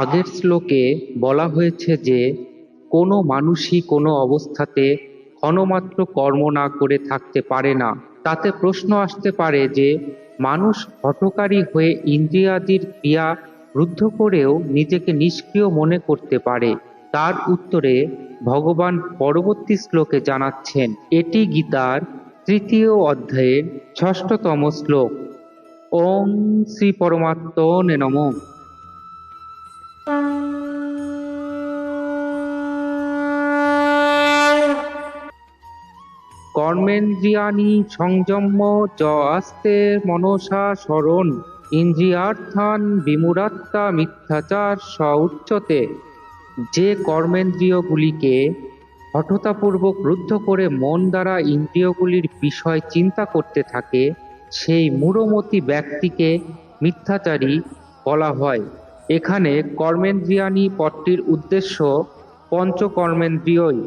আগের শ্লোকে বলা হয়েছে যে, কোনো মানুষই কোনো অবস্থাতে ক্ষণমাত্র কর্ম না করে থাকতে পারে না। তাতে প্রশ্ন আসতে পারে যে, মানুষ হঠকারী হয়ে ইন্দ্রিয়াদির ক্রিয়া রুদ্ধ করেও নিজেকে নিষ্ক্রিয় মনে করতে পারে। তার উত্তরে ভগবান পরবর্তী শ্লোকে জানাচ্ছেন, এটি গীতার তৃতীয় অধ্যায়ের ষষ্ঠতম শ্লোক। ওম শ্রী পরমাত্মনে নমঃ। কর্মেন্দ্রিয়াণি সংযম্য চ আস্তে মনসা স্মরণ। ইন্দ্রিয়ার্থান বিমূঢ়াত্মা মিথ্যাচার স উচ্চতে। যে কর্মেন্দ্রিয়গুলিকে হঠতাপূর্বক রুদ্ধ করে মন দ্বারা ইন্দ্রিয়গুলির বিষয় চিন্তা করতে থাকে, সেই মূঢ়মতি ব্যক্তিকে মিথ্যাচারী বলা হয়। এখানে কর্মেন্দ্রিয়াণী পদটির উদ্দেশ্য পঞ্চকর্মেন্দ্রিয়ই।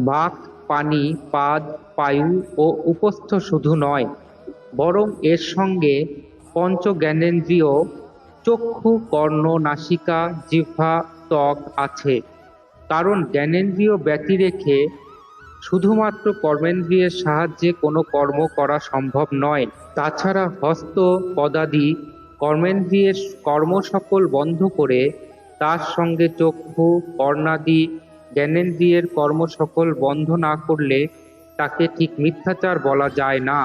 বাক পানি, পাদ, পায়ু ও উপস্থ শুধু নয়, বরং এর সঙ্গে পঞ্চ জ্ঞানেন্দ্রিয় চক্ষু, কর্ণ, নাসিকা, জিহ্বা, ত্বক আছে। কারণ জ্ঞানেন্দ্রীয় ব্যতি রেখে শুধুমাত্র কর্মেন্দ্রিয়ের সাহায্যে কোনো কর্ম করা সম্ভব নয়। তাছাড়া হস্ত, পদাদি কর্মেন্দ্রিয়ের কর্ম সকল বন্ধ করে তার সঙ্গে চক্ষু, কর্ণাদি জ্ঞানেন্দ্রিয়ের কর্ম সকল বন্ধ না করলে তাকে ঠিক মিথ্যাচার বলা যায় না।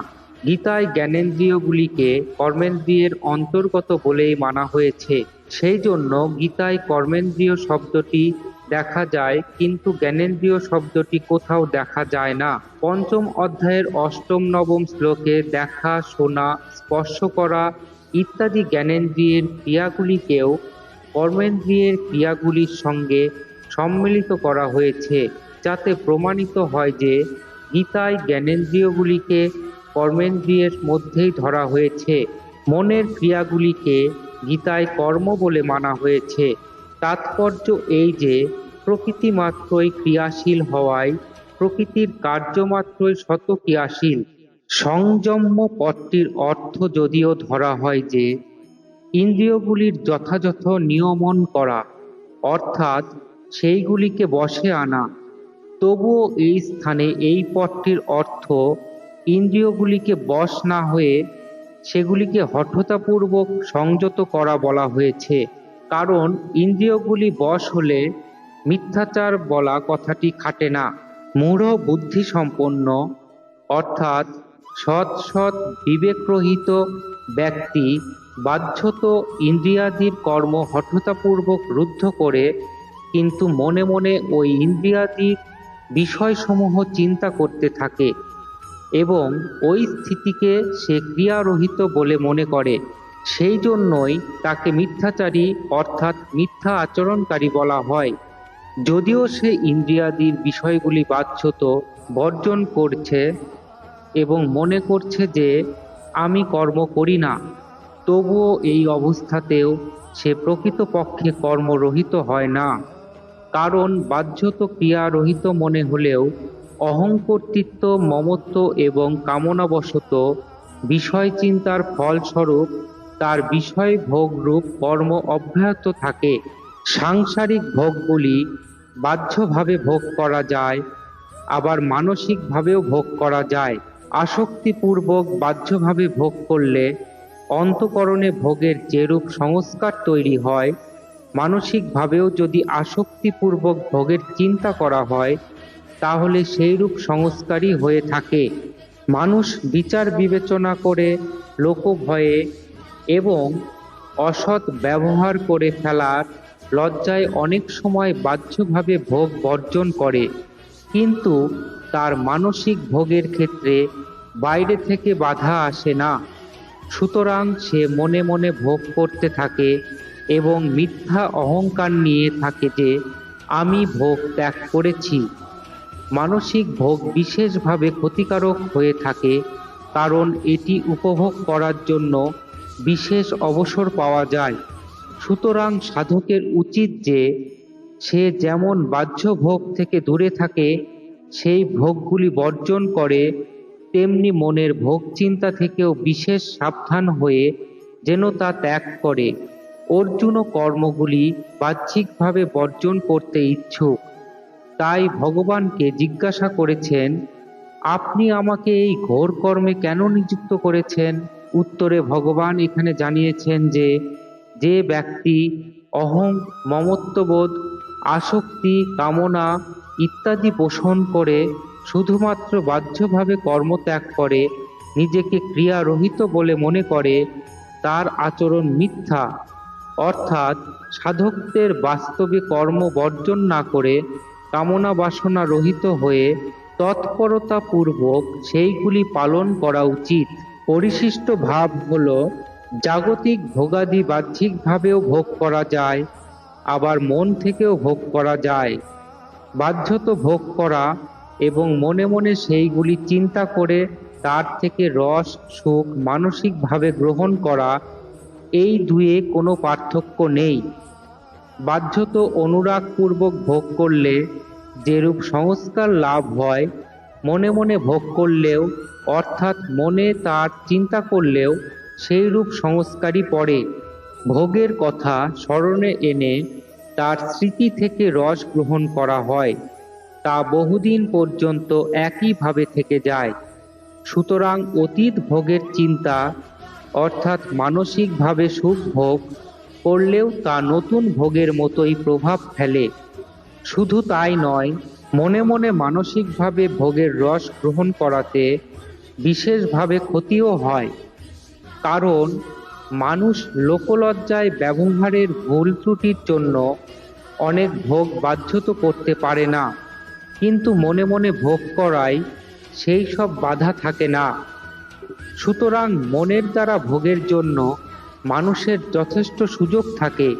গীতায় জ্ঞানেন্দ্রিয়গুলিকে কর্মেন্দ্রিয়ের অন্তর্গত বলেই মানা হয়েছে। সেই জন্য গীতায় কর্মেন্দ্রিয় শব্দটি দেখা যায়, কিন্তু জ্ঞানেন্দ্রিয় শব্দটি কোথাও দেখা যায় না। পঞ্চম অধ্যায়ের অষ্টম নবম শ্লোকে দেখা, শোনা, স্পর্শ করা ইত্যাদি জ্ঞানেন্দ্রিয়ের ক্রিয়াগুলিকেও কর্মেন্দ্রিয়ের ক্রিয়াগুলির সঙ্গে সম্মিলিত করা হয়েছে যাতে প্রমাণিত হয় যে গীতায় জ্ঞানেন্দ্রিয়গুলিকে কর্মেন্দ্রিয়ের মধ্যেই ধরা হয়েছে। মনের ক্রিয়াগুলিকে গীতায় কর্ম বলে মানা হয়েছে। তাৎপর্য এই যে, প্রকৃতি মাত্রই ক্রিয়াশীল হওয়ায় প্রকৃতির কার্যমাত্রই শত ক্রিয়াশীল। সংযম্য পদটির অর্থ যদিও ধরা হয় যে, ইন্দ্রিয়গুলির যথাযথ নিয়মন করা, অর্থাৎ সেইগুলিকে বশে আনা। তবুও এই স্থানে এই পথটির অর্থ, ইন্দ্রিয়গুলিকে বশ না হয়ে সেগুলিকে হঠতাপূর্বক সংযত করা বলা হয়েছে। কারণ ইন্দ্রিয়গুলি বশ হলে মিথ্যাচার বলা কথাটি খাটে না। মূঢ় বুদ্ধিসম্পন্ন, অর্থাৎ সৎ সৎ বিবেকরহিত ব্যক্তি বাধ্যত ইন্দ্রিয়াদির কর্ম হঠতাপূর্বক রুদ্ধ করে কিন্তু মনে মনে ওই ইন্দ্রিয়াদির বিষয়সমূহ চিন্তা করতে থাকে এবং ওই স্থিতিকে সে ক্রিয়ারহিত বলে মনে করে। সেই জন্যই তাকে মিথ্যাচারী অর্থাৎ মিথ্যা আচরণকারী বলা হয়। যদিও সে ইন্দ্রিয়াদির বিষয়গুলি বাধ্যত, বর্জন করছে এবং মনে করছে যে, আমি কর্ম করি না। তবুও এই অবস্থাতেও সে প্রকৃতপক্ষে কর্মরহিত হয় না। কারণ বাহ্যত ক্রিয়ারহিত মনে হলেও অহংকর্তৃত্ব, মমত্ব এবং কামনাবশত বিষয় চিন্তার ফলস্বরূপ তার বিষয় ভোগরূপ কর্ম অব্যাহত থাকে। সাংসারিক ভোগগুলি বাহ্যভাবে ভোগ করা যায়, আবার মানসিকভাবেও ভোগ করা যায়। আসক্তিপূর্বক বাহ্যভাবে ভোগ করলে অন্তকরণে ভোগের যেরূপ সংস্কার তৈরি হয় মানসিকভাবেও যদি আসক্তিপূর্বক ভোগের চিন্তা করা হয়, তাহলে সেইরূপ সংস্কারই হয়ে থাকে। মানুষ বিচার বিবেচনা করে লোকভয়ে এবং অসৎ ব্যবহার করে ফেলার লজ্জায় অনেক সময় বাহ্যভাবে ভোগ বর্জন করে। কিন্তু তার মানসিক ভোগের ক্ষেত্রে বাইরে থেকে বাধা আসে না। সুতরাং সে মনে মনে ভোগ করতে থাকে এবং মিথ্যা অহংকার নিয়ে থাকে যে, আমি ভোগ ত্যাগ করেছি। মানসিক ভোগ বিশেষভাবে ক্ষতিকারক হয়ে থাকে, কারণ এটি উপভোগ করার জন্য বিশেষ অবসর পাওয়া যায়। সুতরাং সাধকের উচিত যে, সে যেমন বাহ্য ভোগ থেকে দূরে থাকে, সেই ভোগগুলি বর্জন করে, তেমনি মনের ভোগ চিন্তা থেকেও বিশেষ সাবধান হয়ে যেন তা ত্যাগ করে। অর্জুনও কর্মগুলি বাহ্যিকভাবে বর্জন করতে ইচ্ছুক। তাই ভগবানকে জিজ্ঞাসা করেছেন, আপনি আমাকে এই ঘোর কর্মে কেন নিযুক্ত করেছেন? উত্তরে ভগবান এখানে জানিয়েছেন যে যে ব্যক্তি অহং মমত্ববোধ, আসক্তি, কামনা ইত্যাদি পোষণ করে, শুধুমাত্র বাহ্যভাবে কর্মত্যাগ করে, নিজেকে ক্রিয়ারহিত বলে মনে করে, তার আচরণ মিথ্যা। অর্থাৎ সাধকদের বাস্তবে কর্ম বর্জন না করে কামনা বাসনা রহিত হয়ে তৎপরতাপূর্বক সেইগুলি পালন করা উচিত। পরিশিষ্ট ভাব হল, জাগতিক ভোগাদি বাহ্যিকভাবেও ভোগ করা যায়, আবার মন থেকেও ভোগ করা যায়। বাধ্যত ভোগ করা এবং মনে মনে সেইগুলি চিন্তা করে তার থেকে রস, সুখ মানসিকভাবে গ্রহণ করা এই দুয়ে কোনো পার্থক্য নেই। বাধ্যত অনুরাগপূর্বক ভোগ করলে যেরূপ সংস্কার লাভ হয়, মনে মনে ভোগ করলেও, অর্থাৎ মনে তার চিন্তা করলেও সেই রূপ সংস্কারই পড়ে। ভোগের কথা স্মরণে এনে তার স্মৃতি থেকে রস গ্রহণ করা হয়, তা বহুদিন পর্যন্ত একইভাবে থেকে যায়। সুতরাং অতীত ভোগের চিন্তা অর্থাৎ মানসিকভাবে সুখ ভোগ করলেও তা নতুন ভোগের মতোই প্রভাব ফেলে। শুধু তাই নয়, মনে মনে মানসিকভাবে ভোগের রস গ্রহণ করাতে বিশেষভাবে ক্ষতিও হয়। কারণ মানুষ লোকলজ্জায় ব্যবহারের ভুল ত্রুটির জন্য অনেক ভোগ বাধ্যত করতে পারে না। কিন্তু মনে মনে ভোগ করায় সেই সব বাধা থাকে না। সুতরাং মনের দ্বারা ভোগের জন্য মানুষের যথেষ্ট সুযোগ থাকে।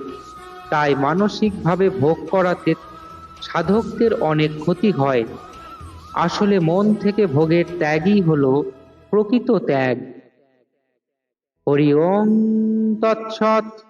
তাই মানসিকভাবে ভোগ করাতে সাধকদের অনেক ক্ষতি হয়। আসলে মন থেকে ভোগের ত্যাগই হল প্রকৃত ত্যাগ। হরি তৎসৎ।